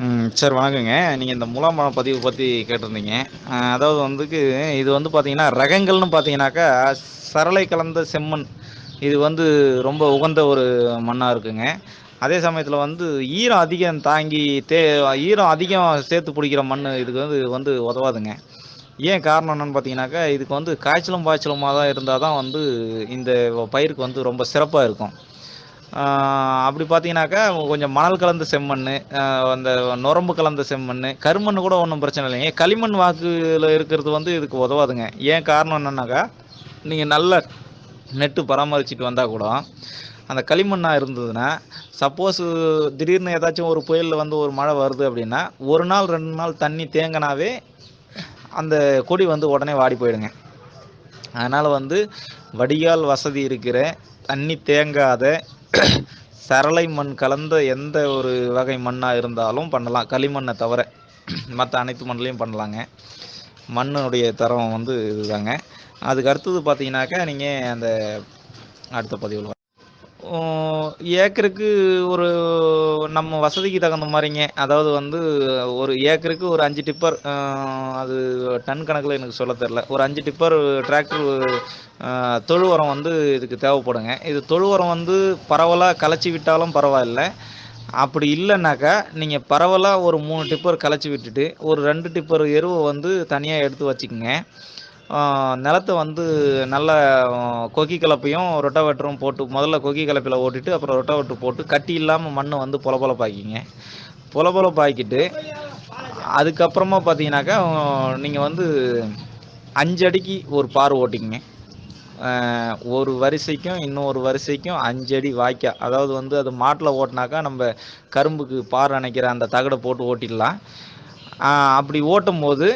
Sir சரி வணக்கங்க. நீங்கள் இந்த முலாம்பழம் பதிவு பற்றி கேட்டிருந்தீங்க. அதாவது வந்துக்கு இது வந்து பார்த்தீங்கன்னா ரகங்கள்னு பார்த்தீங்கன்னாக்கா சரளை கலந்த செம்மண். இது வந்து ரொம்ப உகந்த ஒரு மண்ணாக இருக்குங்க. அதே சமயத்தில் வந்து ஈரம் அதிகம் தாங்கி தே ஈரம் அதிகம் சேர்த்து பிடிக்கிற மண் இதுக்கு வந்து வந்து உதவாதுங்க. ஏன் காரணம் என்னன்னு பார்த்தீங்கன்னாக்கா இதுக்கு வந்து காய்ச்சலும் பாய்ச்சலுமாக தான் இருந்தால் தான் வந்து இந்த பயிருக்கு வந்து ரொம்ப சிறப்பாக இருக்கும். அப்படி பார்த்தீங்கன்னாக்கா கொஞ்சம் மணல் கலந்த செம்மண் அந்த நுரம்பு கலந்த செம்மண் கருமண் கூட ஒன்றும் பிரச்சனை இல்லைங்க. களிமண் வாக்குல இருக்கிறது வந்து இதுக்கு உதவாதுங்க. ஏன் காரணம் என்னன்னாக்கா நீங்கள் நல்ல நெட்டு பராமரிச்சுட்டு வந்தால் கூட அந்த களிமண்ணாக இருந்ததுன்னா சப்போஸ் திடீர்னு ஏதாச்சும் ஒரு புயலில் வந்து ஒரு மழை வருது அப்படின்னா ஒரு நாள் ரெண்டு நாள் தண்ணி தேங்கினாவே அந்த கொடி வந்து உடனே வாடி போயிடுங்க. அதனால் வந்து வடிகால் வசதி இருக்கிற தண்ணி தேங்காத சரளை மண் கலந்த எந்த ஒரு வகை மண்ணாக இருந்தாலும் பண்ணலாம். களிமண்ணை தவிர மற்ற அனைத்து மண்ணிலையும் பண்ணலாங்க. மண்ணுடைய தரம் வந்து இதுதாங்க. அதுக்கு அடுத்தது பார்த்தீங்கன்னாக்கா நீங்கள் அந்த அடுத்த பதிவில் ஏக்கருக்கு ஒரு நம்ம வசதிக்கு தகுந்த மாதிரிங்க. அதாவது வந்து ஒரு ஏக்கருக்கு ஒரு அஞ்சு டிப்பர் அது டன் கணக்கில் எனக்கு சொல்ல தெரில ஒரு அஞ்சு டிப்பர் டிராக்டர் தொழு உரம் வந்து இதுக்கு தேவைப்படுங்க. இது தொழு உரம் வந்து பரவலாக கலைச்சி விட்டாலும் பரவாயில்ல. அப்படி இல்லைனாக்கா நீங்கள் பரவலாக ஒரு மூணு டிப்பர் கலைச்சி விட்டுட்டு ஒரு ரெண்டு டிப்பர் எருவை வந்து தனியாக எடுத்து வச்சுக்கோங்க. நிலத்தை வந்து நல்ல கொக்கி கலப்பையும் ரொட்டவேட்டரும் போட்டு முதல்ல கொக்கி கலப்பையில் ஓட்டிட்டு அப்புறம் ரொட்டவேட்டர் போட்டு கட்டி இல்லாமல் மண்ணை வந்து பொலபொலப்பாக்கிங்க. பொலபொலப்பாக்கிட்டு அதுக்கப்புறமா பார்த்தீங்கன்னாக்கா நீங்கள் வந்து அஞ்சு அடிக்கு ஒரு பார் ஓட்டிக்கிங்க ஒரு வரிசைக்கும் இன்னொரு வரிசைக்கும் அஞ்சடி வாய்க்கா. அதாவது வந்து அது மாட்டில் ஓட்டினாக்கா நம்ம கரும்புக்கு பார் அணைக்கிற அந்த தகடை போட்டு ஓட்டிடலாம். அப்படி ஓட்டும் போது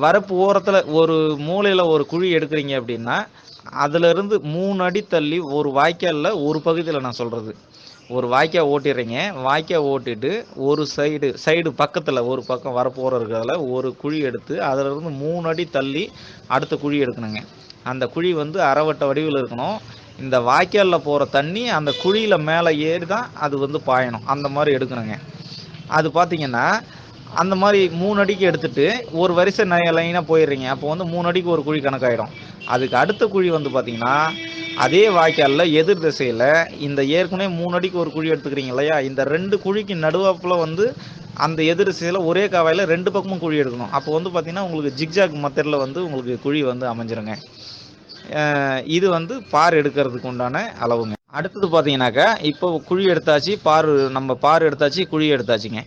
வரப்பு ஓரத்தில் ஒரு மூலையில் ஒரு குழி எடுக்கிறீங்க அப்படின்னா அதிலிருந்து மூணு அடி தள்ளி ஒரு வாய்க்காலில் ஒரு பகுதியில் நான் சொல்கிறது ஒரு வாய்க்கா ஓட்டிடுறீங்க வாய்க்கா ஓட்டிட்டு ஒரு சைடு சைடு பக்கத்தில் ஒரு பக்கம் வரப்பு ஓரம் இருக்கிறதுல ஒரு குழி எடுத்து அதிலிருந்து மூணு அடி தள்ளி அடுத்த குழி எடுக்கணுங்க. அந்த குழி வந்து அரைவட்ட வடிவில் இருக்கணும். இந்த வாய்க்காலில் போகிற தண்ணி அந்த குழியில் மேலே ஏறி தான் அது வந்து பாயணும். அந்த மாதிரி எடுக்கணுங்க. அது பார்த்தீங்கன்னா அந்த மாதிரி மூணு அடிக்கு எடுத்துட்டு ஒரு வரிசை லைனாக போயிடுறீங்க. அப்போ வந்து மூணு அடிக்கு ஒரு குழி கணக்காயிடும் அதுக்கு அடுத்த குழி வந்து பார்த்தீங்கன்னா அதே வாய்க்காலில் எதிர் திசையில் இந்த ஏற்கனவே மூணு அடிக்கு ஒரு குழி எடுத்துக்கிறீங்க இல்லையா? இந்த ரெண்டு குழிக்கு நடுவாப்பில் வந்து அந்த எதிர் திசையில் ஒரே காவாயில் ரெண்டு பக்கமும் குழி எடுக்கணும். அப்போ வந்து பார்த்தீங்கன்னா உங்களுக்கு ஜிக்ஜாக் மெத்தடில் வந்து உங்களுக்கு குழி வந்து அமைஞ்சிருங்க. இது வந்து பார் எடுக்கிறதுக்கு உண்டான அளவுங்க. அடுத்தது பார்த்தீங்கன்னாக்கா இப்போ குழி எடுத்தாச்சு பார் நம்ம பார் எடுத்தாச்சு குழி எடுத்தாச்சுங்க.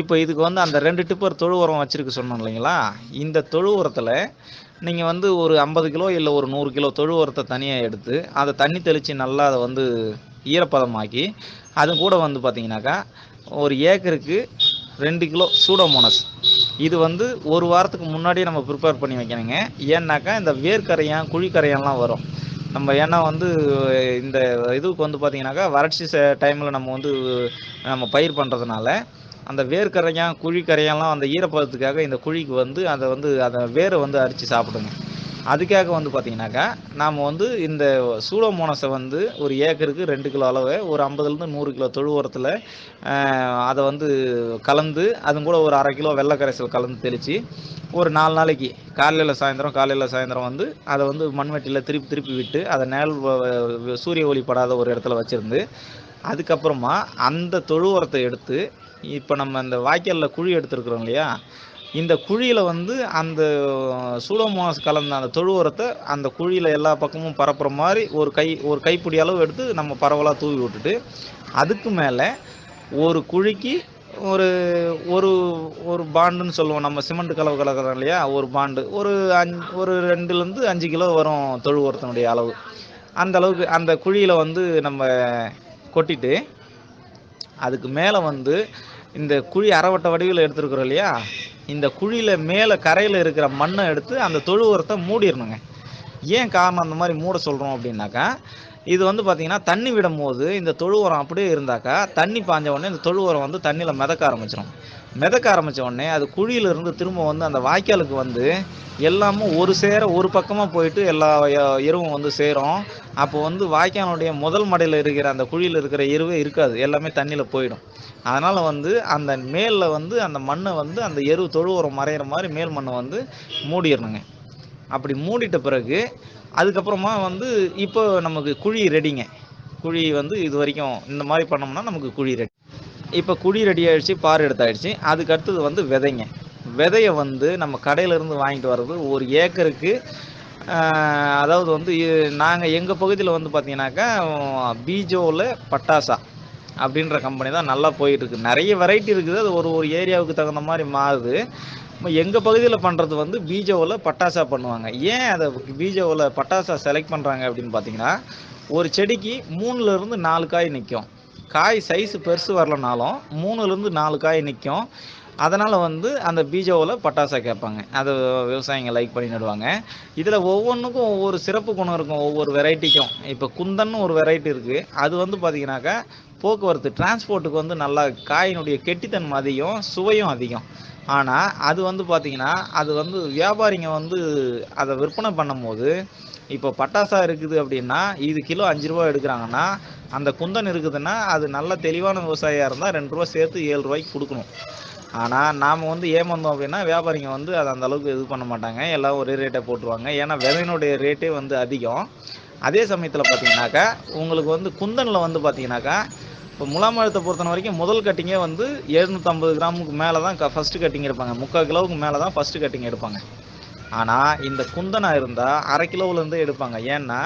இப்போ இதுக்கு வந்து அந்த ரெண்டு டிப்பர் தொழு உரம் வச்சிருக்க சொன்னோம் இல்லைங்களா? இந்த தொழு உரத்தில் நீங்கள் வந்து ஒரு ஐம்பது கிலோ இல்லை ஒரு நூறு கிலோ தொழு உரத்தை தனியாக எடுத்து அதை தண்ணி தெளித்து நல்லா அதை வந்து ஈரப்பதமாக்கி அது கூட வந்து பார்த்தீங்கன்னாக்கா ஒரு ஏக்கருக்கு ரெண்டு கிலோ சூடோமோனஸ். இது வந்து ஒரு வாரத்துக்கு முன்னாடியே நம்ம ப்ரிப்பேர் பண்ணி வைக்கணுங்க. ஏன்னாக்கா இந்த வேர்க்கரையான் குழிக்கரையான்லாம் வரும். நம்ம ஏன்னா வந்து இந்த இதுக்கு வந்து பார்த்தீங்கன்னாக்கா வறட்சி டைமில் நம்ம வந்து நம்ம பயிர் பண்ணுறதுனால அந்த வேர்க்கரையான் குழிக்கரையெல்லாம் அந்த ஈரப்பதத்துக்காக இந்த குழிக்கு வந்து அதை வந்து அதை வேரை வந்து அரித்து சாப்பிடுங்க அதுக்காக வந்து பார்த்தீங்கன்னாக்கா நாம் வந்து இந்த சூடோமோனஸை வந்து ஒரு ஏக்கருக்கு ரெண்டு கிலோ அளவு ஒரு ஐம்பதுலேருந்து நூறு கிலோ தொழு உரத்தில் அதை வந்து கலந்து அது கூட ஒரு அரை கிலோ வெள்ளை கரைசல் கலந்து தெளித்து ஒரு நாலு நாளைக்கு காலையில் சாயந்தரம் காலையில் சாயந்தரம் வந்து அதை வந்து மண்வெட்டியில் திருப்பி திருப்பி விட்டு அதை நேல் சூரிய ஒளி படாத ஒரு இடத்துல வச்சுருந்து அதுக்கப்புறமா அந்த தொழு உரத்தை எடுத்து இப்போ நம்ம இந்த வாய்க்காலில் குழி எடுத்துருக்குறோம் இல்லையா இந்த குழியில் வந்து அந்த சூடோமோனாஸ் கலந்த அந்த தொழு உரத்தை அந்த குழியில் எல்லா பக்கமும் பரப்புற மாதிரி ஒரு கை ஒரு கைப்பிடி அளவு எடுத்து நம்ம பரவலாக தூவி விட்டுட்டு அதுக்கு மேலே ஒரு குழிக்கு ஒரு ஒரு ஒரு பாண்டுன்னு சொல்லுவோம். நம்ம சிமெண்ட் கலவை கலக்கிறோம் இல்லையா? ஒரு பாண்டு. ஒரு அஞ் ஒரு ரெண்டுலேருந்து அஞ்சு கிலோ வரும் தொழு உரத்தினுடைய அளவு. அந்த அளவுக்கு அந்த குழியில் வந்து நம்ம கொட்டிட்டு அதுக்கு மேலே வந்து இந்த குழி அறவட்ட வடிவில் எடுத்துருக்குறோம் இல்லையா? இந்த குழியில் மேலே கரையில் இருக்கிற மண்ணை எடுத்து அந்த தொழு உரத்தை மூடிடணுங்க. ஏன் காரணம் அந்த மாதிரி மூட சொல்கிறோம் அப்படின்னாக்கா இது வந்து பார்த்தீங்கன்னா தண்ணி விடும்போது இந்த தொழு உரம் அப்படியே இருந்தாக்கா தண்ணி பாஞ்ச உடனே இந்த தொழு உரம் வந்து தண்ணியில் மிதக்க ஆரம்பிச்சிடும் மிதக்க ஆரம்பித்த உடனே அது குழியிலிருந்து திரும்ப வந்து அந்த வாய்க்காலுக்கு வந்து எல்லாமும் ஒரு சேர ஒரு பக்கமாக போயிட்டு எல்லா எருவும் வந்து சேரும். அப்போ வந்து வாய்க்காலுடைய முதல் மடையில் இருக்கிற அந்த குழியில் இருக்கிற எருவே இருக்காது. எல்லாமே தண்ணியில் போயிடும். அதனால் வந்து அந்த மேலில் வந்து அந்த மண்ணை வந்து அந்த எரு தொழு உரம் மறையிற மாதிரி மேல் மண்ணை வந்து மூடிடணுங்க. அப்படி மூடிட்ட பிறகு அதுக்கப்புறமா வந்து இப்போ நமக்கு குழி ரெடிங்க குழி வந்து இது வரைக்கும் இந்த மாதிரி பண்ணோம்னா நமக்கு குழி ரெடி இப்போ குழி ரெடி ஆகிடுச்சு பார் எடுத்தாயிடுச்சு. அதுக்கு அடுத்தது வந்து விதைங்க. விதையை வந்து நம்ம கடையிலேருந்து வாங்கிட்டு வர்றது ஒரு ஏக்கருக்கு அதாவது வந்து நாங்கள் எங்கள் பகுதியில் வந்து பார்த்தீங்கன்னாக்கா பீஜோவில் பட்டாசா அப்படின்ற கம்பெனி தான் நல்லா போயிட்டுருக்கு. நிறைய வெரைட்டி இருக்குது. அது ஒரு ஒரு ஏரியாவுக்கு தகுந்த மாதிரி மாறுது. எங்கள் பகுதியில் பண்ணுறது வந்து பீஜோவில் பட்டாசா பண்ணுவாங்க. ஏன் அதை பீஜோவில் பட்டாசா செலக்ட் பண்ணுறாங்க அப்படின்னு பார்த்தீங்கன்னா ஒரு செடிக்கு மூணுலேருந்து நாலு காய் நிற்கும் காய் சைஸ் பெருசு வரலனாலும் மூணுலேருந்து நாலு காய் நிற்கும் அதனால் வந்து அந்த பீஜோவில் பட்டாசா கேட்பாங்க. அதை விவசாயிங்க லைக் பண்ணி நடுவாங்க. இதில் ஒவ்வொன்றுக்கும் ஒவ்வொரு சிறப்பு குணம் இருக்கும் ஒவ்வொரு வெரைட்டிக்கும் இப்போ குந்தன்னு ஒரு வெரைட்டி இருக்குது அது வந்து பார்த்திங்கனாக்கா போக்குவரத்து டிரான்ஸ்போர்ட்டுக்கு வந்து நல்லா காயினுடைய கெட்டித்தன்மை அதிகம் சுவையும் அதிகம். ஆனால் அது வந்து பார்த்தீங்கன்னா அது வந்து வியாபாரிங்க வந்து அதை விற்பனை பண்ணும்போது இப்போ பட்டாசா இருக்குது அப்படின்னா இது கிலோ அஞ்சு ரூபா எடுக்கிறாங்கன்னா அந்த குந்தன் இருக்குதுன்னா அது நல்ல தெளிவான விவசாயியாக இருந்தால் ரெண்டு ரூபா சேர்த்து ஏழு ரூபாய்க்கு கொடுக்கணும். ஆனால் நாம் வந்து ஏமாந்தோம் அப்படின்னா வியாபாரிங்க வந்து அதை அந்த அளவுக்கு இது பண்ண மாட்டாங்க. எல்லாம் ஒரே ரேட்டை போட்டுருவாங்க. ஏன்னா விதையினுடைய ரேட்டே வந்து அதிகம். அதே சமயத்தில் பார்த்தீங்கன்னாக்கா உங்களுக்கு வந்து குந்தனில் வந்து பார்த்தீங்கன்னாக்கா இப்போ முலாமழத்தை பொறுத்தன வரைக்கும் முதல் கட்டிங்கே வந்து எழுநூற்றம்பது கிராமுக்கு மேலே தான் க ஃபஸ்ட்டு கட்டிங் எடுப்பாங்க. முக்கால் கிலோவுக்கு மேலே தான் ஃபஸ்ட்டு கட்டிங் எடுப்பாங்க. ஆனால் இந்த குந்தனாக இருந்தால் அரை கிலோவுலேருந்து எடுப்பாங்க. ஏன்னா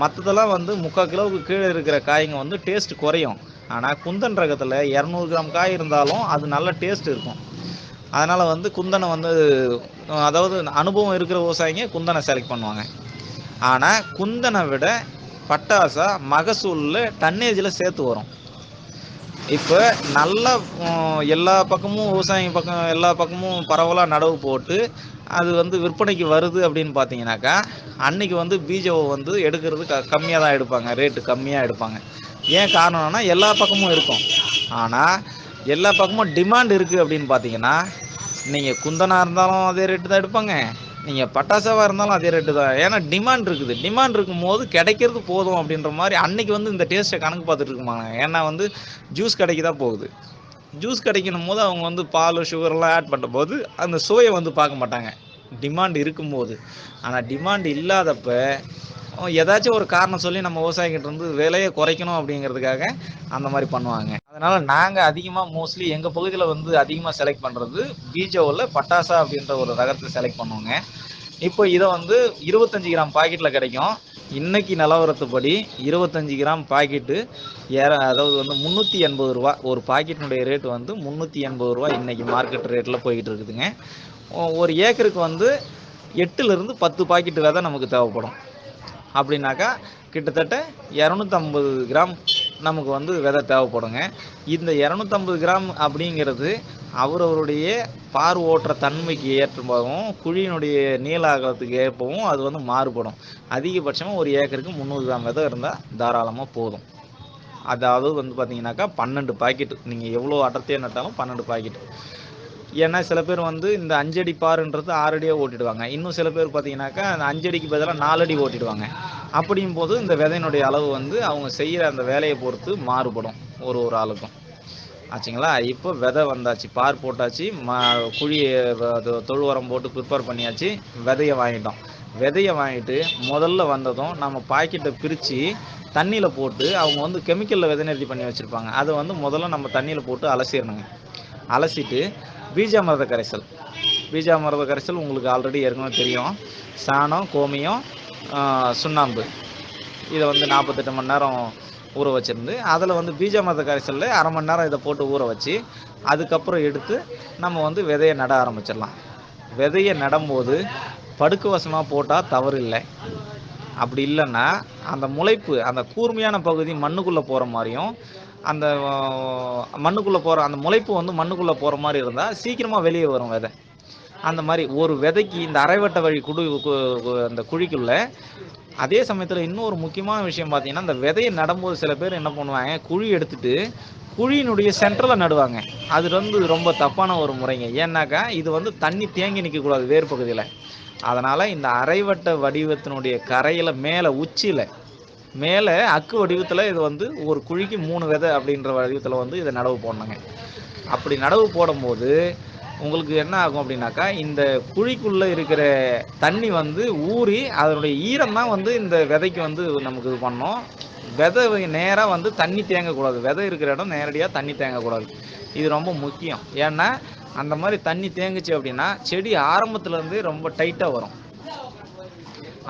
மற்றதெல்லாம் வந்து முக்கால் கிலோவுக்கு கீழே இருக்கிற காய்ங்க வந்து டேஸ்ட் குறையும். ஆனால் குந்தன் ரகத்தில் இரநூறு கிராம் காய் இருந்தாலும் அது நல்ல டேஸ்ட் இருக்கும். அதனால் வந்து குந்தனை வந்து அதாவது அனுபவம் இருக்கிற விவசாயிங்க குந்தனை செலக்ட் பண்ணுவாங்க. ஆனால் குந்தனை விட பட்டாசா மகசூலில் டன்னேஜில் சேர்த்து வரும். இப்போ நல்லா எல்லா பக்கமும் விவசாயிங்க பக்கம் எல்லா பக்கமும் பரவலாக நடவு போட்டு அது வந்து விற்பனைக்கு வருது அப்படின்னு பார்த்தீங்கன்னாக்கா அன்னைக்கு வந்து பீஜவை வந்து எடுக்கிறது க கம்மியாக தான் எடுப்பாங்க ரேட்டு கம்மியாக எடுப்பாங்க. ஏன் காரணம்னா எல்லா பக்கமும் இருக்கும். ஆனால் எல்லா பக்கமும் டிமாண்ட் இருக்குது அப்படின்னு பார்த்தீங்கன்னா நீங்கள் குந்தனாக இருந்தாலும் அதே ரேட்டு தான் எடுப்பாங்க. நீங்கள் பட்டாசாவாக இருந்தாலும் அதே ரேட்டு தான். ஏன்னா டிமாண்ட் இருக்குது. டிமாண்ட் இருக்கும்போது கிடைக்கிறது போதும் அப்படின்ற மாதிரி அன்னைக்கு வந்து இந்த டேஸ்ட்டை கணக்கு பார்த்துட்டு இருக்குமாங்க. ஏன்னா வந்து ஜூஸ் கடைக்கு தான் போகுது. ஜூஸ் கிடைக்கணும் போது அவங்க வந்து பால் சுகர்லாம் ஆட் பண்ணும்போது அந்த சுவையை வந்து பார்க்க மாட்டாங்க. டிமாண்ட் இருக்கும்போது. ஆனால் டிமாண்ட் இல்லாதப்ப ஏதாச்சும் ஒரு காரணம் சொல்லி நம்ம விவசாயிகிட்ட இருந்து விலையை குறைக்கணும் அப்படிங்கிறதுக்காக அந்த மாதிரி பண்ணுவாங்க. அதனால நாங்கள் அதிகமாக மோஸ்ட்லி எங்கள் பகுதியில் வந்து அதிகமாக செலக்ட் பண்ணுறது பீஜோவில் பட்டாசா அப்படின்ற ஒரு ரகத்தை செலக்ட் பண்ணுவோங்க. இப்போ இதை வந்து இருபத்தஞ்சி கிராம் பாக்கெட்டில் கிடைக்கும். இன்னைக்கு நிலவரத்துப்படி இருபத்தஞ்சி கிராம் பாக்கெட்டு ஏற அதாவது வந்து முந்நூற்றி எண்பது ரூபா. ஒரு பாக்கெட்டினுடைய ரேட் வந்து முந்நூற்றி எண்பது ரூபா இன்றைக்கி மார்க்கெட் ரேட்டில் போய்கிட்டு இருக்குதுங்க ஒரு ஏக்கருக்கு வந்து எட்டுலேருந்து பத்து பாக்கெட்டு விதை நமக்கு தேவைப்படும். அப்படின்னாக்கா கிட்டத்தட்ட இரநூத்தம்பது கிராம் நமக்கு வந்து விதை தேவைப்படுங்க. இந்த இரநூத்தம்பது கிராம் அப்படிங்கிறது அவரவருடைய பார் ஓட்டுற தன்மைக்கு ஏற்றமாகவும் குழியினுடைய நீள அகலத்துக்கு ஏற்பவும் அது வந்து மாறுபடும். அதிகபட்சமாக ஒரு ஏக்கருக்கு முந்நூறு கிராம் விதை இருந்தால் தாராளமாக போதும். அதாவது வந்து பார்த்தீங்கன்னாக்கா பன்னெண்டு பாக்கெட்டு. நீங்கள் எவ்வளோ அடர்த்தியாக நட்டாலும் பன்னெண்டு பாக்கெட்டு. ஏன்னா சில பேர் வந்து இந்த அஞ்சடி பாருன்றது ஆறடியாக ஓட்டிடுவாங்க. இன்னும் சில பேர் பார்த்தீங்கன்னாக்கா அந்த அஞ்சடிக்கு பதிலாக நாலடி ஓட்டிடுவாங்க. அப்படியும் போது இந்த விதையினுடைய அளவு வந்து அவங்க செய்கிற அந்த வேலையை பொறுத்து மாறுபடும். ஒரு ஒரு ஆளுக்கும். ஆச்சுங்களா? இப்போ விதை வந்தாச்சு பார் போட்டாச்சு ம குழியை தொழு உரம் போட்டு ப்ரிப்பேர் பண்ணியாச்சு விதையை வாங்கிட்டோம். விதையை வாங்கிட்டு முதல்ல வந்ததும் நம்ம பாக்கெட்டை பிரித்து தண்ணியில் போட்டு அவங்க வந்து கெமிக்கலில் விதை நிறுத்தி பண்ணி வச்சுருப்பாங்க. அதை வந்து முதல்ல நம்ம தண்ணியில் போட்டு அலசிடணுங்க. அலசிட்டு பீஜாமிரத கரைசல். பீஜாமிரத கரைசல் உங்களுக்கு ஆல்ரெடி ஏற்கனவே தெரியும். சாணம் கோமியம் சுண்ணாம்பு. இதை வந்து நாற்பத்தெட்டு மணி நேரம் ஊற வச்சுருந்து அதில் வந்து பீஜாமிரத கரைசலில் அரை மணி நேரம் இதை போட்டு ஊற வச்சு அதுக்கப்புறம் எடுத்து நம்ம வந்து விதையை நட ஆரம்பிச்சிடலாம். விதையை நடும்போது படுக்கு வசமாக போட்டால் தவறு இல்லை. அப்படி இல்லைன்னா அந்த முளைப்பு அந்த கூர்மையான பகுதி மண்ணுக்குள்ளே போகிற மாதிரியும் அந்த மண்ணுக்குள்ளே போகிற அந்த முளைப்பு வந்து மண்ணுக்குள்ளே போகிற மாதிரி இருந்தால் சீக்கிரமாக வெளியே வரும் விதை. அந்த மாதிரி ஒரு விதைக்கு இந்த அரைவட்ட வழி குடு அந்த குழிக்குள்ளே அதே சமயத்தில் இன்னொரு முக்கியமான விஷயம் பார்த்தீங்கன்னா இந்த விதையை நடும்போது சில பேர் என்ன பண்ணுவாங்க குழி எடுத்துட்டு குழியினுடைய சென்டரில் நடுவாங்க. அது வந்து ரொம்ப தப்பான ஒரு முறைங்க. ஏன்னாக்கா இது வந்து தண்ணி தேங்கி நிற்கக்கூடாது வேர் பகுதியில். அதனால் இந்த அரைவட்ட வடிவத்தினுடைய கரையில் மேலே உச்சியில் மேலே அக்கு வடிவத்தில் இது வந்து ஒரு குழிக்கு மூணு விதை அப்படின்ற வடிவத்தில் வந்து இதை நடவு போடணுங்க. அப்படி நடவு போடும்போது உங்களுக்கு என்ன ஆகும் அப்படின்னாக்கா இந்த குழிக்குள்ளே இருக்கிற தண்ணி வந்து ஊறி அதனுடைய ஈரம் தான் வந்து இந்த விதைக்கு வந்து நமக்கு இது பண்ணோம். விதை நேராக வந்து தண்ணி தேங்கக்கூடாது. விதை இருக்கிற இடம் நேரடியாக தண்ணி தேங்கக்கூடாது. இது ரொம்ப முக்கியம். ஏன்னா அந்த மாதிரி தண்ணி தேங்குச்சு அப்படின்னா செடி ஆரம்பத்துலேருந்து ரொம்ப டைட்டாக வரும்.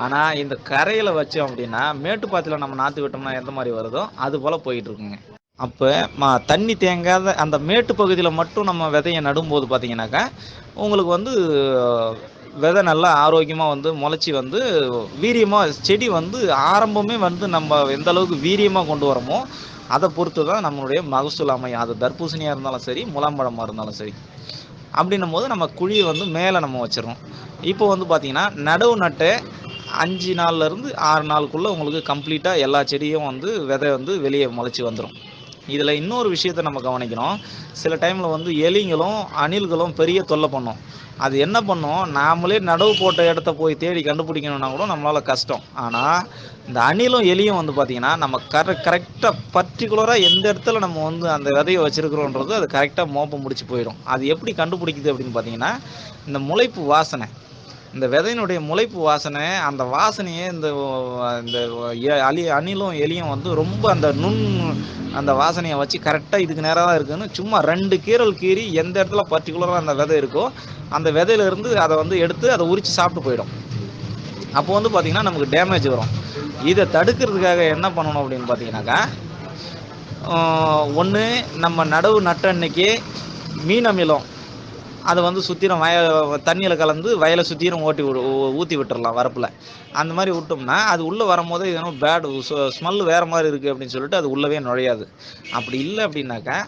ஆனால் இந்த கரையில் வச்சோம் அப்படின்னா மேட்டுப்பாத்தில் நம்ம நாற்று விட்டோம்னா எந்த மாதிரி வருதோ அது போல் போயிட்டுருக்குங்க அப்போ மா தண்ணி தேங்காத அந்த மேட்டு பகுதியில் மட்டும் நம்ம விதையை நடும்போது பார்த்தீங்கன்னாக்கா உங்களுக்கு வந்து விதை நல்லா ஆரோக்கியமாக வந்து முளைச்சி வந்து வீரியமாக செடி வந்து ஆரம்பமே வந்து நம்ம எந்த அளவுக்கு வீரியமாக கொண்டு வரோமோ அதை பொறுத்து தான் நம்மளுடைய மகசூல் அமையும். அது தர்பூசணியாக இருந்தாலும் சரி முலாம்பழமாக இருந்தாலும் சரி. அப்படின்னும் போது நம்ம குழியை வந்து மேலே நம்ம வச்சிடறோம். இப்போ வந்து பார்த்திங்கன்னா நடவு நட்டு அஞ்சு நாள்லேருந்து ஆறு நாளுக்குள்ளே உங்களுக்கு கம்ப்ளீட்டாக எல்லா செடியும் வந்து விதை வந்து வெளியே முளைச்சி வந்துடும் இதில் இன்னொரு விஷயத்தை நம்ம கவனிக்கணும். சில டைமில் வந்து எலிங்களும் அணில்களும் பெரிய தொல்லை பண்ணும். அது என்ன பண்ணும்? நாமளே நடவு போட்ட இடத்த போய் தேடி கண்டுபிடிக்கணும்னா கூட நம்மளால் கஷ்டம். ஆனால் இந்த அணிலும் எலியும் வந்து பார்த்திங்கன்னா நம்ம கர கரெக்டாக பர்டிகுலராக எந்த இடத்துல நம்ம வந்து அந்த விதையை வச்சுருக்கிறோன்றது அது கரெக்டாக மோப்பம் முடிச்சு போயிடும். அது எப்படி கண்டுபிடிக்குது அப்படின்னு பார்த்தீங்கன்னா இந்த முளைப்பு வாசனை. இந்த விதையினுடைய முளைப்பு வாசனை அந்த வாசனையே இந்த இந்த எ- அலி அணிலும் எலியும் வந்து ரொம்ப அந்த நுண் அந்த வாசனையை வச்சு கரெக்டாக இதுக்கு நேராக தான் இருக்குன்னு சும்மா ரெண்டு கீரல் கீறி எந்த இடத்துல பர்டிகுலராக அந்த விதை இருக்கோ அந்த விதையிலேருந்து அதை வந்து எடுத்து அதை உரித்து சாப்பிட்டு போயிடும். அப்போ வந்து பார்த்திங்கன்னா நமக்கு டேமேஜ் வரும். இதை தடுக்கிறதுக்காக என்ன பண்ணணும் அப்படின்னு பார்த்தீங்கன்னாக்கா ஒன்று நம்ம நடவு நட்ட அன்னைக்கு மீன் அமிலம் அதை வந்து சுற்றிலும் வய தண்ணியில் கலந்து வயலை சுற்றிலும் ஓட்டி விடு ஊற்றி விட்டுறலாம் வரப்பில். அந்த மாதிரி விட்டோம்னா அது உள்ளே வரும்போது இது பேடு பேட் ஸ்மெல் வேறு மாதிரி இருக்குது அப்படின்னு சொல்லிட்டு அது உள்ளவே நுழையாது. அப்படி இல்லை அப்படின்னாக்கா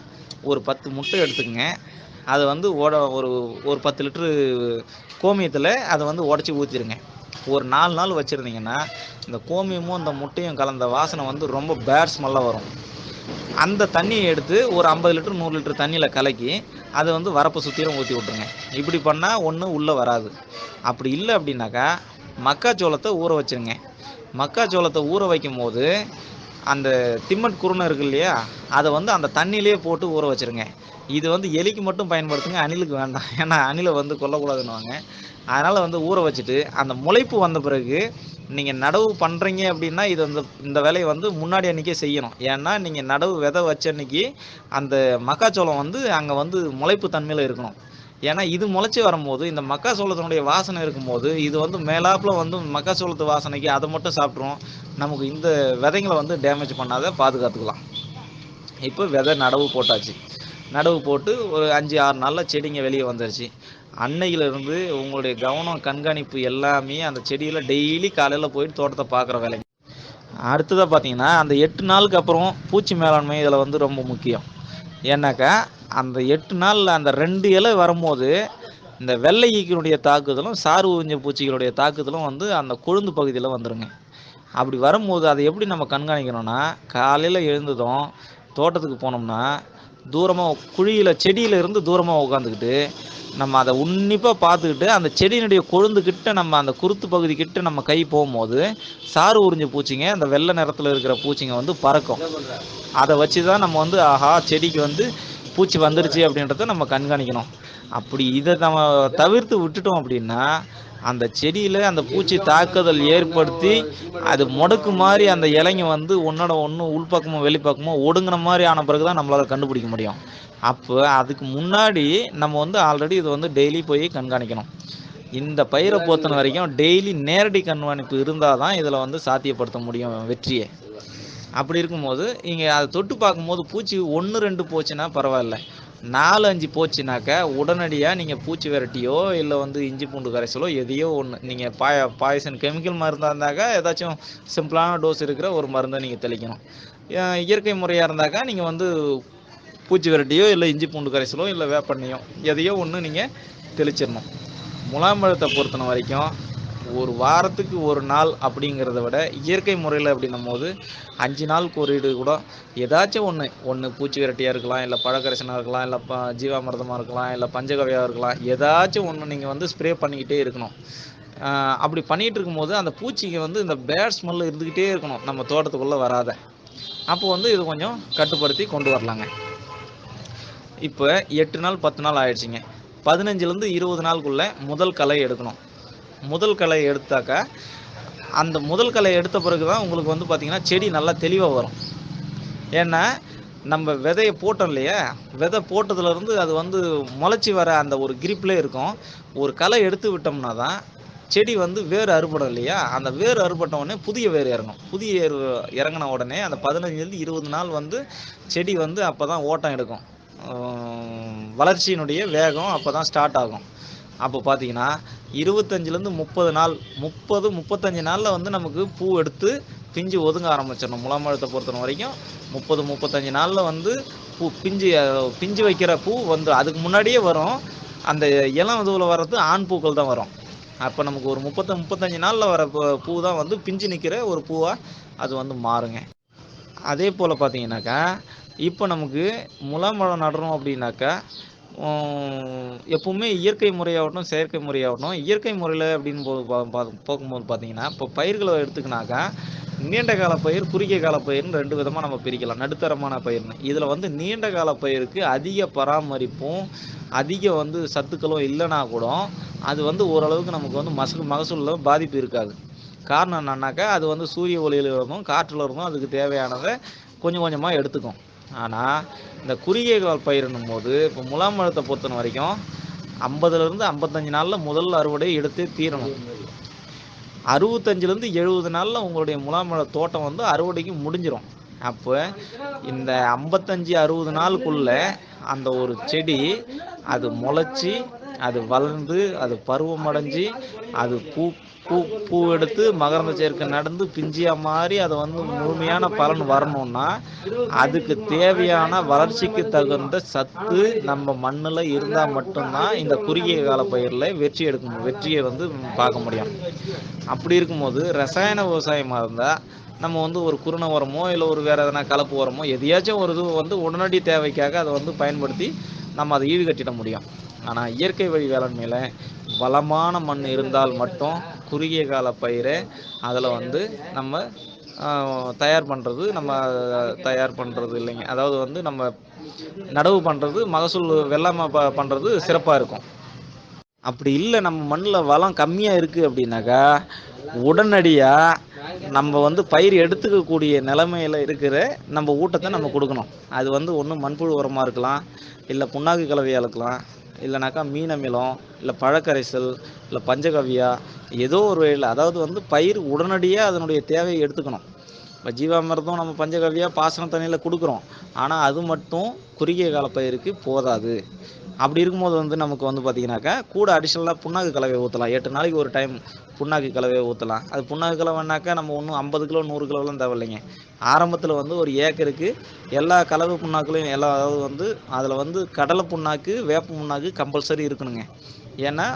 ஒரு பத்து முட்டை எடுத்துக்கங்க. அதை வந்து ஓட ஒரு ஒரு பத்து லிட்ரு கோமியத்தில் அதை வந்து உடச்சி ஊற்றிடுங்க ஒரு நாலு நாள் வச்சுருந்தீங்கன்னா இந்த கோமியமும் இந்த முட்டையும் கலந்த வாசனை வந்து ரொம்ப பேட் ஸ்மெல்லாக வரும். அந்த தண்ணியை எடுத்து ஒரு ஐம்பது லிட்டர் நூறு லிட்டர் தண்ணியில் கலக்கி அதை வந்து வரப்பு சுற்றிலும் ஊற்றி விட்ருங்க இப்படி பண்ணால் ஒன்றும் உள்ளே வராது. அப்படி இல்லை அப்படின்னாக்கா மக்காச்சோளத்தை ஊற வச்சிருங்க. மக்காச்சோளத்தை ஊற வைக்கும் போது அந்த திம்மட் குருணை இருக்கு இல்லையா அதை வந்து அந்த தண்ணியிலே போட்டு ஊற வச்சிருங்க. இது வந்து எலிக்கு மட்டும் பயன்படுத்துங்க அணிலுக்கு வேண்டாம். ஏன்னா அணிலை வந்து கொல்லக்கூடாதுன்னுவாங்க. அதனால் வந்து ஊற வச்சுட்டு அந்த முளைப்பு வந்த பிறகு நீங்கள் நடவு பண்ணுறீங்க அப்படின்னா இது வந்து இந்த வேலையை வந்து முன்னாடி அன்றைக்கே செய்யணும். ஏன்னா நீங்கள் நடவு விதை வச்ச அன்னைக்கு அந்த மக்காச்சோளம் வந்து அங்கே வந்து முளைப்பு தன்மையில் இருக்கணும். ஏன்னா இது முளைச்சி வரும்போது இந்த மக்காச்சோளத்தினுடைய வாசனை இருக்கும்போது இது வந்து மேலாப்பில் வந்து மக்காச்சோளத்து வாசனைக்கு அதை மட்டும் சாப்பிட்ரும் நமக்கு இந்த விதைங்களை வந்து டேமேஜ் பண்ணாத பாதுகாத்துக்கலாம். இப்போ விதை நடவு போட்டாச்சு. நடவு போட்டு ஒரு அஞ்சு ஆறு நாளில் செடிங்க வெளியே வந்துருச்சு. அன்னையிலிருந்து உங்களுடைய கவனம் கண்காணிப்பு எல்லாமே அந்த செடியில் டெய்லி காலையில் போயிட்டு தோட்டத்தை பார்க்குற வேலைங்க. அடுத்ததாக பார்த்தீங்கன்னா அந்த எட்டு நாளுக்கு அப்புறம் பூச்சி மேலாண்மை இதில் வந்து ரொம்ப முக்கியம். ஏன்னாக்கா அந்த எட்டு நாளில் அந்த ரெண்டு இலை வரும்போது இந்த வெள்ளை ஈக்கினுடைய தாக்குதலும் சாறு உறிஞ்ச பூச்சிகளுடைய தாக்குதலும் வந்து அந்த கொழுந்து பகுதியில் வந்துடுங்க அப்படி வரும்போது அதை எப்படி நம்ம கண்காணிக்கணும்னா காலையில் எழுந்ததும் தோட்டத்துக்கு போனோம்னா தூரமாக குழியில் செடியில இருந்து தூரமாக உட்காந்துக்கிட்டு நம்ம அதை உன்னிப்பாக பார்த்துக்கிட்டு அந்த செடியினுடைய கொழுந்துக்கிட்ட நம்ம அந்த குருத்து பகுதி கிட்ட நம்ம கை போகும்போது சாறு உறிஞ்ச பூச்சிங்க அந்த வெள்ளை நிறத்தில் இருக்கிற பூச்சிங்க வந்து பறக்கும். அதை வச்சு தான் நம்ம வந்து ஆஹா செடிக்கு வந்து பூச்சி வந்துருச்சு அப்படின்றத நம்ம கண்காணிக்கணும். அப்படி இதை நம்ம தவிர்த்து விட்டுட்டோம் அப்படின்னா அந்த செடியில் அந்த பூச்சி தாக்குதல் ஏற்படுத்தி அது முடக்கு மாதிரி அந்த இலைங்க வந்து ஒன்னோட ஒன்று உள்பக்கமோ வெளிப்பக்கமோ ஒடுங்கின மாதிரி ஆன பிறகு தான் நம்மளால் கண்டுபிடிக்க முடியும். அப்போ அதுக்கு முன்னாடி நம்ம வந்து ஆல்ரெடி இது வந்து டெய்லி போய் கண்காணிக்கணும். இந்த பயிரை பொறுத்தன வரைக்கும் டெய்லி நேரடி கண்காணிப்பு இருந்தால் தான் இதில் வந்து சாத்தியப்படுத்த முடியும் வெற்றியை. அப்படி இருக்கும்போது இங்கே அதை தொட்டு பார்க்கும்போது பூச்சி ஒன்று ரெண்டு போச்சுன்னா பரவாயில்ல. நாலு அஞ்சு போச்சுனாக்கா உடனடியாக நீங்கள் பூச்சி விரட்டியோ இல்லை வந்து இஞ்சி பூண்டு கரைசலோ எதையோ ஒன்று நீங்கள் பாய பாய்சன் கெமிக்கல் மருந்தாக இருந்தாக்கா ஏதாச்சும் சிம்பிளான டோஸ் இருக்கிற ஒரு மருந்தை நீங்கள் தெளிக்கணும். இயற்கை முறையாக இருந்தாக்கா நீங்கள் வந்து பூச்சி விரட்டியோ இல்லை இஞ்சி பூண்டு கரைசலோ இல்லை வேப்பண்ணையோ எதையோ ஒன்று நீங்கள் தெளிச்சிடணும். முலாம்பழத்தை பொறுத்தன வரைக்கும் ஒரு வாரத்துக்கு ஒரு நாள் அப்படிங்கிறத விட இயற்கை முறையில் அப்படின்னும் போது அஞ்சு நாள் குறியீடு கூட ஏதாச்சும் ஒன்று ஒன்று பூச்சி விரட்டியாக இருக்கலாம் இல்லை பழக்கரசனாக இருக்கலாம் இல்லை ப ஜீவாமிரதமாக இருக்கலாம் இல்லை பஞ்சகவியாக இருக்கலாம் ஏதாச்சும் ஒன்று நீங்கள் வந்து ஸ்ப்ரே பண்ணிக்கிட்டே இருக்கணும். அப்படி பண்ணிகிட்டு இருக்கும்போது அந்த பூச்சிக்கு வந்து இந்த பேட் ஸ்மெல் இருந்துக்கிட்டே இருக்கணும். நம்ம தோட்டத்துக்குள்ளே வராத. அப்போ வந்து இது கொஞ்சம் கட்டுப்படுத்தி கொண்டு வரலாங்க. இப்போ எட்டு நாள் பத்து நாள் ஆயிடுச்சுங்க. பதினஞ்சுலேருந்து இருபது நாளுக்குள்ளே முதல் களை எடுக்கணும். முதல் களை எடுத்தாக்கா அந்த முதல் களை எடுத்த பிறகு தான் உங்களுக்கு வந்து பார்த்திங்கன்னா செடி நல்லா தெளிவாக வரும். ஏன்னா நம்ம விதையை போட்டோம் இல்லையா? விதை போட்டதுலேருந்து அது வந்து முளைச்சி வர அந்த ஒரு கிரிப்லே இருக்கும். ஒரு களை எடுத்து விட்டோம்னா தான் செடி வந்து வேர் அறுபடும் இல்லையா? அந்த வேர் அறுபட்ட உடனே புதிய வேர் இறங்கும். புதிய வேர் இறங்கின உடனே அந்த பதினஞ்சுலேருந்து இருபது நாள் வந்து செடி வந்து அப்போ தான் ஓட்டம் எடுக்கும். வளர்ச்சியினுடைய வேகம் அப்போ தான் ஸ்டார்ட் ஆகும். அப்போ பார்த்தீங்கன்னா இருபத்தஞ்சிலேருந்து முப்பது நாள் முப்பது முப்பத்தஞ்சு நாளில் வந்து நமக்கு பூ எடுத்து பிஞ்சு ஒதுங்க ஆரம்பிச்சிடணும். முலாமழத்தை பொறுத்த வரைக்கும் முப்பது முப்பத்தஞ்சு நாளில் வந்து பூ பிஞ்சு பிஞ்சு வைக்கிற பூ வந்து அதுக்கு முன்னாடியே வரும். அந்த இளம் இதுவில் வர்றது ஆண் பூக்கள் தான் வரும். அப்போ நமக்கு ஒரு முப்பத்த முப்பத்தஞ்சு நாளில் வர பூ- தான் வந்து பிஞ்சு நிற்கிற ஒரு பூவாக அது வந்து மாறுங்க. அதே போல் பார்த்தீங்கன்னாக்கா இப்போ நமக்கு முலாமழம் நடுறோம் அப்படின்னாக்கா எப்பவுமே இயற்கை முறையாகட்டும் செயற்கை முறையாகட்டும் இயற்கை முறையில் அப்படின்னு போது பா- பா- போகும்போது பார்த்தீங்கன்னா இப்போ பயிர்களை எடுத்துக்கினாக்கா நீண்ட கால பயிர் குறுகிய கால பயிர்னு ரெண்டு விதமாக நம்ம பிரிக்கலாம். நடுத்தரமான பயிர்னு. இதில் வந்து நீண்ட கால பயிருக்கு அதிக பராமரிப்பும் அதிக வந்து சத்துக்களும் இல்லைனா கூட அது வந்து ஓரளவுக்கு நமக்கு வந்து மசூல் மகசூலில் பாதிப்பு இருக்காது. காரணம் என்னன்னாக்கா அது வந்து சூரிய ஒளியில் இருந்தும் காற்றில் இருந்தும் அதுக்கு தேவையானதை கொஞ்சம் கொஞ்சமாக எடுத்துக்கும். ஆனால் இந்த குறுகிய கால் பயிரிடும் போது இப்போ முலாம்பழத்தை பொறுத்தன வரைக்கும் ஐம்பதுலேருந்து ஐம்பத்தஞ்சு நாளில் முதல் அறுவடை எடுத்தே தீரணும். அறுபத்தஞ்சிலேருந்து எழுபது நாளில் உங்களுடைய முலாம்பழ தோட்டம் வந்து அறுவடைக்கு முடிஞ்சிடும் அப்போ இந்த ஐம்பத்தஞ்சு அறுபது நாளுக்குள்ளே அந்த ஒரு செடி அது முளைச்சி அது வளர்ந்து அது பருவமடைஞ்சு அது பூ பூ பூ எடுத்து மகரந்த சேர்க்கை நடந்து பிஞ்சியா மாறி அதை வந்து முழுமையான பலன் வரணும்னா அதுக்கு தேவையான வளர்ச்சிக்கு தகுந்த சத்து நம்ம மண்ணில் இருந்தால் மட்டும்தான் இந்த குறுகிய கால பயிரில் வெற்றி எடுக்க வெற்றியை வந்து பார்க்க முடியும். அப்படி இருக்கும்போது ரசாயன விவசாயமாக இருந்தால் நம்ம வந்து ஒரு குருணை உரமோ இல்லை ஒரு வேறு எதனா கலப்பு உரமோ எதையாச்சும் ஒரு இது வந்து உடனடி தேவைக்காக அதை வந்து பயன்படுத்தி நம்ம அதை ஈடுகட்டிட முடியும். ஆனால் இயற்கை வழி வேளாண்மையில் வளமான மண் இருந்தால் மட்டும் குறுகிய கால பயிரை அதில் வந்து நம்ம தயார் பண்ணுறது நம்ம தயார் பண்ணுறது இல்லைங்க. அதாவது வந்து நம்ம நடவு பண்ணுறது மகசூல் வெள்ளாமை ப பண்ணுறது சிறப்பாக இருக்கும். அப்படி இல்லை நம்ம மண்ணில் வளம் கம்மியாக இருக்குது அப்படின்னாக்கா உடனடியாக நம்ம வந்து பயிர் எடுத்துக்கக்கூடிய நிலைமையில் இருக்கிற நம்ம ஊட்டத்தை நம்ம கொடுக்கணும். அது வந்து ஒன்று மண்புழு உரமாக இருக்கலாம் இல்லை புண்ணாக்கு கலவையாக இருக்கலாம் இல்லைனாக்கா மீன் அமிலம் இல்லை பழக்கரைசல் இல்லை பஞ்சகவ்யா ஏதோ ஒரு வழியில் அதாவது வந்து பயிர் உடனடியாக அதனுடைய தேவையை எடுத்துக்கணும். இப்போ ஜீவாமிரதம் நம்ம பஞ்சகவ்யா பாசன தண்ணியில் கொடுக்குறோம். ஆனால் அது மட்டும் குறுகிய கால பயிருக்கு போதாது. அப்படி இருக்கும்போது வந்து நமக்கு வந்து பார்த்தீங்கன்னாக்கா கூட அடிஷ்னலாக புண்ணாக்கு கலவை ஊற்றலாம் எட்டு நாளைக்கு ஒரு டைம் புண்ணாக்கு கலவையை ஊற்றலாம் அது புண்ணாக்கு கலவைனாக்கா நம்ம ஒன்றும் ஐம்பது கிலோ நூறு கிலோலாம் தேவையில்லைங்க. ஆரம்பத்தில் வந்து ஒரு ஏக்கருக்கு எல்லா கலவை புண்ணாக்குலையும் எல்லா அதாவது வந்து அதில் வந்து கடலை புண்ணாக்கு வேப்ப புண்ணாக்கு கம்பல்சரி இருக்கணுங்க. ஏன்னா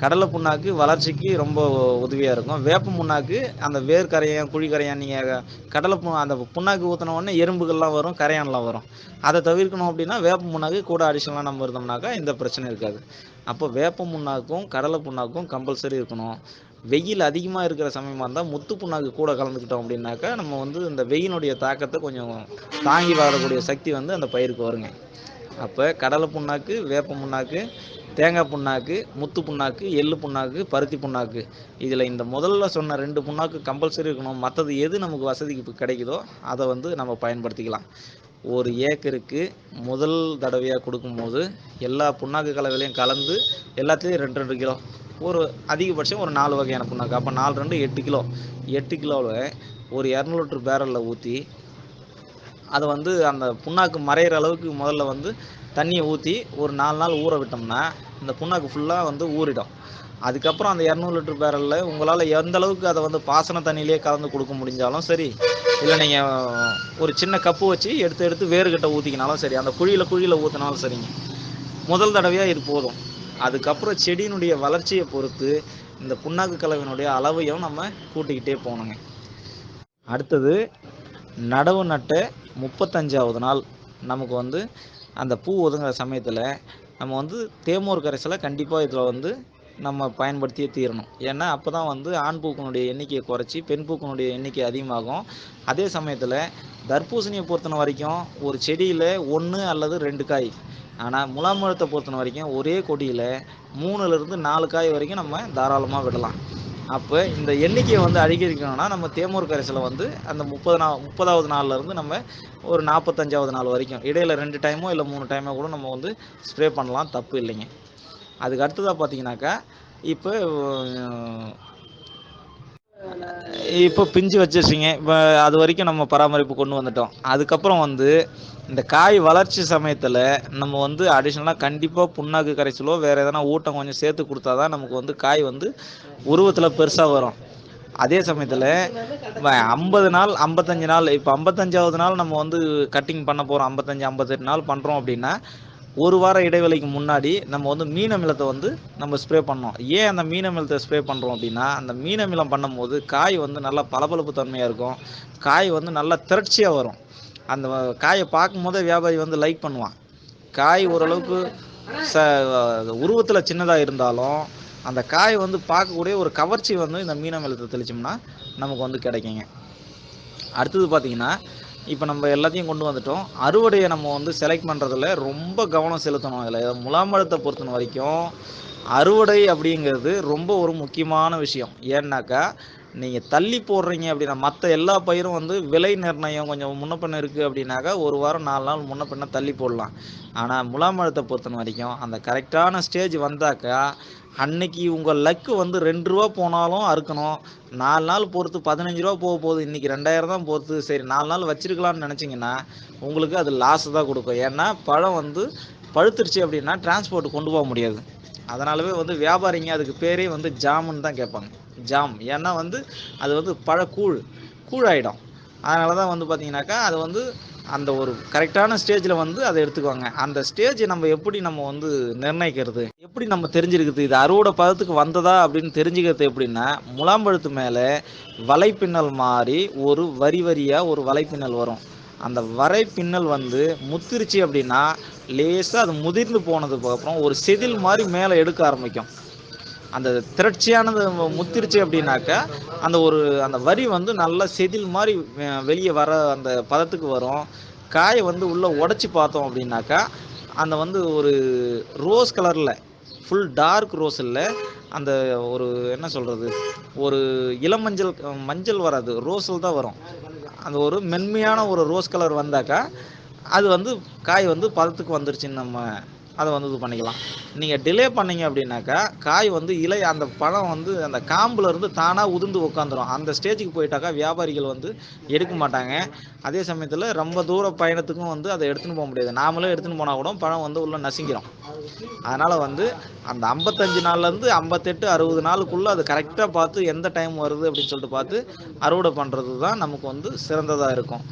கடலை புண்ணாக்கு வளர்ச்சிக்கு ரொம்ப உதவியாக இருக்கும். வேப்ப புண்ணாக்கு அந்த வேர் கரையான் குழி கரையான் நீங்கள் கடலை பு அந்த புண்ணாக்கு ஊற்றின உடனே எறும்புகள்லாம் வரும் கரையான்லாம் வரும். அதை தவிர்க்கணும் அப்படின்னா வேப்ப புண்ணாக்கு கூட அடிஷனலாக நம்ம இருந்தோம்னாக்கா இந்த பிரச்சனை இருக்காது. அப்போ வேப்ப புண்ணாக்கும் கடலை புண்ணாக்கும் கம்பல்சரி இருக்கணும். வெயில் அதிகமாக இருக்கிற சமயமாக இருந்தால் முத்து புண்ணாக்கு கூட கலந்துக்கிட்டோம் அப்படின்னாக்கா நம்ம வந்து இந்த வெயிலுடைய தாக்கத்தை கொஞ்சம் தாங்கி வரக்கூடிய சக்தி வந்து அந்த பயிருக்கு வருங்க. அப்போ கடலை புண்ணாக்கு வேப்ப புண்ணாக்கு தேங்காய் புண்ணாக்கு முத்து புண்ணாக்கு எள்ளு புண்ணாக்கு பருத்தி புண்ணாக்கு. இதில் இந்த முதல்ல சொன்ன ரெண்டு புண்ணாக்கு கம்பல்சரி இருக்கணும். மற்றது எது நமக்கு வசதிக்கு கிடைக்குதோ அதை வந்து நம்ம பயன்படுத்திக்கலாம். ஒரு ஏக்கருக்கு முதல் தடவையாக கொடுக்கும்போது எல்லா புண்ணாக்கு கலவையிலையும் கலந்து எல்லாத்துலேயும் ரெண்டு ரெண்டு கிலோ. ஒரு அதிகபட்சம் ஒரு நாலு வகையான புண்ணாக்கு. அப்போ நாலு ரெண்டு எட்டு கிலோ. எட்டு கிலோவில் ஒரு இரநூறு லிட்டர் பேரலில் ஊற்றி அதை வந்து அந்த புண்ணாக்கு மறையிற அளவுக்கு முதல்ல வந்து தண்ணியை ஊற்றி ஒரு நாலு நாள் ஊற விட்டோம்னா இந்த புண்ணாக்கு ஃபுல்லாக வந்து ஊறிடும். அதுக்கப்புறம் அந்த இரநூறு லிட்டர் பேரலில் உங்களால் எந்த அளவுக்கு அதை வந்து பாசன தண்ணியிலே கலந்து கொடுக்க முடிஞ்சாலும் சரி இல்லை நீங்கள் ஒரு சின்ன கப்பு வச்சு எடுத்து எடுத்து வேறுகிட்ட ஊற்றிக்கினாலும் சரி அந்த குழியில் குழியில் ஊற்றினாலும் சரிங்க. முதல் தடவையாக இது போதும். அதுக்கப்புறம் செடியினுடைய வளர்ச்சியை பொறுத்து இந்த புண்ணாக்கு கலவையினுடைய அளவையும் நம்ம கூட்டிக்கிட்டே போகணுங்க. அடுத்தது நடவு நட்டு முப்பத்தஞ்சாவது நாள் நமக்கு வந்து அந்த பூ ஒதுங்குற சமயத்தில் நம்ம வந்து தேமூர் கரைசலை கண்டிப்பாக இதில் வந்து நம்ம பயன்படுத்தியே தீரணும். ஏன்னா அப்போ தான் வந்து ஆண் பூக்களுடைய எண்ணிக்கையை குறைச்சி பெண் பூக்களுடைய எண்ணிக்கை அதிகமாகும். அதே சமயத்தில் தர்பூசணியை பொறுத்தன வரைக்கும் ஒரு செடியில் ஒன்று அல்லது ரெண்டு காய். ஆனால் முலாம்பழத்தை பொறுத்தன வரைக்கும் ஒரே கொடியில் மூணுலேருந்து நாலு காய் வரைக்கும் நம்ம தாராளமாக விடலாம். அப்போ இந்த எண்ணிக்கையை வந்து அதிகரிக்கணும்னா நம்ம தேமூர் கரைசலை வந்து அந்த முப்பது நாள் முப்பதாவது நாள்லேருந்து நம்ம ஒரு நாற்பத்தஞ்சாவது நாள் வரைக்கும். இடையில ரெண்டு டைமோ இல்லை மூணு டைமோ கூட நம்ம வந்து ஸ்ப்ரே பண்ணலாம். தப்பு இல்லைங்க. அதுக்கு அடுத்ததாக பார்த்தீங்கன்னாக்கா இப்போ இப்போ பிஞ்சு வச்சிருச்சிங்க. இப்போ அது வரைக்கும் நம்ம பராமரிப்பு கொண்டு வந்துட்டோம். அதுக்கப்புறம் வந்து இந்த காய் வளர்ச்சி சமயத்தில் நம்ம வந்து அடிஷ்னலாக கண்டிப்பாக புண்ணாக்கு கரைச்சலோ வேறு எதனா ஊட்டம் கொஞ்சம் சேர்த்து கொடுத்தா தான் நமக்கு வந்து காய் வந்து உருவத்தில் பெருசாக வரும். அதே சமயத்தில் ஐம்பது நாள் ஐம்பத்தஞ்சு நாள் இப்போ ஐம்பத்தஞ்சாவது நாள் நம்ம வந்து கட்டிங் பண்ண போகிறோம் ஐம்பத்தஞ்சு ஐம்பத்தெட்டு நாள் பண்ணுறோம் அப்படின்னா ஒரு வார இடைவெளிக்கு முன்னாடி நம்ம வந்து மீனமிலத்தை வந்து நம்ம ஸ்ப்ரே பண்ணோம். ஏன் அந்த மீனமிலத்தை ஸ்ப்ரே பண்ணுறோம் அப்படின்னா அந்த மீனமிலம் பண்ணும்போது காய் வந்து நல்லா பளபளப்பு தன்மையாக இருக்கும். காய் வந்து நல்லா திரட்சியாக வரும். அந்த காயை பார்க்கும்போதே வியாபாரி வந்து லைக் பண்ணுவான். காய் ஓரளவுக்கு ச உருவத்தில் சின்னதாக இருந்தாலும் அந்த காய் வந்து பார்க்கக்கூடிய ஒரு கவர்ச்சி வந்து இந்த மீன வெள்ளத்தை தெளிச்சோம்னா நமக்கு வந்து கிடைக்குங்க. அடுத்தது பார்த்தீங்கன்னா இப்போ நம்ம எல்லாத்தையும் கொண்டு வந்துட்டோம். அறுவடையை நம்ம வந்து செலக்ட் பண்ணுறதுல ரொம்ப கவனம் செலுத்தணும். அதில் முலாம்பழத்தை பொறுத்தன வரைக்கும் அறுவடை அப்படிங்கிறது ரொம்ப ஒரு முக்கியமான விஷயம். ஏன்னாக்கா நீங்கள் தள்ளி போடுறீங்க அப்படின்னா மற்ற எல்லா பயிரும் வந்து விலை நிர்ணயம் கொஞ்சம் முன்ன பின்ன இருக்குது அப்படின்னாக்கா ஒரு வாரம் நாலு நாள் முன்ன தள்ளி போடலாம். ஆனால் முலாமழத்தை பொறுத்தன வரைக்கும் அந்த கரெக்டான ஸ்டேஜ் வந்தாக்கா அன்னைக்கு உங்கள் லக்கு வந்து ரெண்டு ரூபா போனாலும் அறுக்கணும். நாலு நாள் பொறுத்து பதினஞ்சு ரூபா போக போகுது இன்றைக்கி ரெண்டாயிரம் தான் பொறுத்து சரி நாலு நாள் வச்சுருக்கலாம்னு நினச்சிங்கன்னா உங்களுக்கு அது லாஸ் தான் கொடுக்கும். ஏன்னா பழம் வந்து பழுத்துருச்சு அப்படின்னா டிரான்ஸ்போர்ட் கொண்டு போக முடியாது. அதனாலவே வந்து வியாபாரிங்க அதுக்கு பேரே வந்து ஜாமுன்னு தான் கேட்பாங்க. ஜாம். ஏன்னா வந்து அது வந்து பழக்கூழ் கூழாயிடும். அதனால தான் வந்து பார்த்தீங்கன்னாக்கா அது வந்து அந்த ஒரு கரெக்டான ஸ்டேஜில் வந்து அதை எடுத்துக்குவாங்க. அந்த ஸ்டேஜ் நம்ம எப்படி நம்ம வந்து நிர்ணயிக்கிறது? எப்படி நம்ம தெரிஞ்சிருக்குது இது அறுவடை பதத்துக்கு வந்ததா அப்படின்னு தெரிஞ்சுக்கிறது எப்படின்னா முலாம்பழுத்து மேலே வலைப்பின்னல் மாதிரி ஒரு வரி வரியாக ஒரு வலைப்பின்னல் வரும். அந்த வரைப்பின்னல் வந்து முத்திருச்சு அப்படின்னா லேசாக அது முதிர்ந்து போனதுக்கு அப்புறம் ஒரு செதில் மாதிரி மேலே எடுக்க ஆரம்பிக்கும். அந்த திரட்சியானது முத்திருச்சு அப்படின்னாக்கா அந்த ஒரு அந்த வரி வந்து நல்லா செதில் மாதிரி வெளியே வர அந்த பதத்துக்கு வரும். காயை வந்து உள்ளே உடச்சி பார்த்தோம் அப்படின்னாக்கா அந்த வந்து ஒரு ரோஸ் கலரில் ஃபுல் டார்க் ரோஸ் இல்லை அந்த ஒரு என்ன சொல்கிறது ஒரு இளமஞ்சள் மஞ்சள் வராது ரோஸில் தான் வரும். அந்த ஒரு மென்மையான ஒரு ரோஸ் கலர் வந்தாக்கா அது வந்து காய் வந்து பதத்துக்கு வந்துருச்சுன்னு நம்ம அதை வந்து இது பண்ணிக்கலாம். நீங்கள் டிலே பண்ணீங்க அப்படின்னாக்கா காய் வந்து இலை அந்த பழம் வந்து அந்த காம்புலேருந்து தானாக உதிர்ந்து உட்காந்துரும் அந்த ஸ்டேஜுக்கு போயிட்டாக்கா வியாபாரிகள் வந்து எடுக்க மாட்டாங்க. அதே சமயத்தில் ரொம்ப தூர பயணத்துக்கும் வந்து அதை எடுத்துன்னு போக முடியாது. நாமளே எடுத்துன்னு போனால் கூட பழம் வந்து உள்ளே நசுங்கிறோம் அதனால் வந்து அந்த ஐம்பத்தஞ்சு நாள்லேருந்து ஐம்பத்தெட்டு அறுபது நாளுக்குள்ளே அது கரெக்டாக பார்த்து எந்த டைம் வருது அப்படின்னு சொல்லிட்டு பார்த்து அறுவடை பண்ணுறது தான் நமக்கு வந்து சிறந்ததாக இருக்கும்.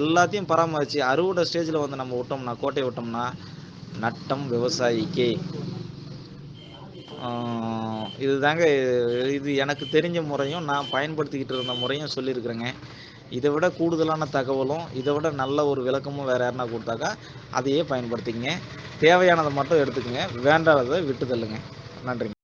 எல்லாத்தையும் பராமரித்து அறுவடை ஸ்டேஜில் வந்து நம்ம விட்டோம்னா கோட்டை விட்டோம்னா நட்டம் விவசாயிக்கே. இது இதுதாங்க இது எனக்கு தெரிஞ்ச முறையும் நான் பயன்படுத்திக்கிட்டு இருந்த முறையும் சொல்லியிருக்கிறேங்க. இதை விட கூடுதலான தகவலும் இதை விட நல்ல ஒரு விளக்கமும் வேறு யாருனா கொடுத்தாக்கா அதையே பயன்படுத்திக்கங்க. தேவையானதை மட்டும் எடுத்துக்கங்க. வேண்டாததை விட்டு தள்ளுங்க நன்றிங்க.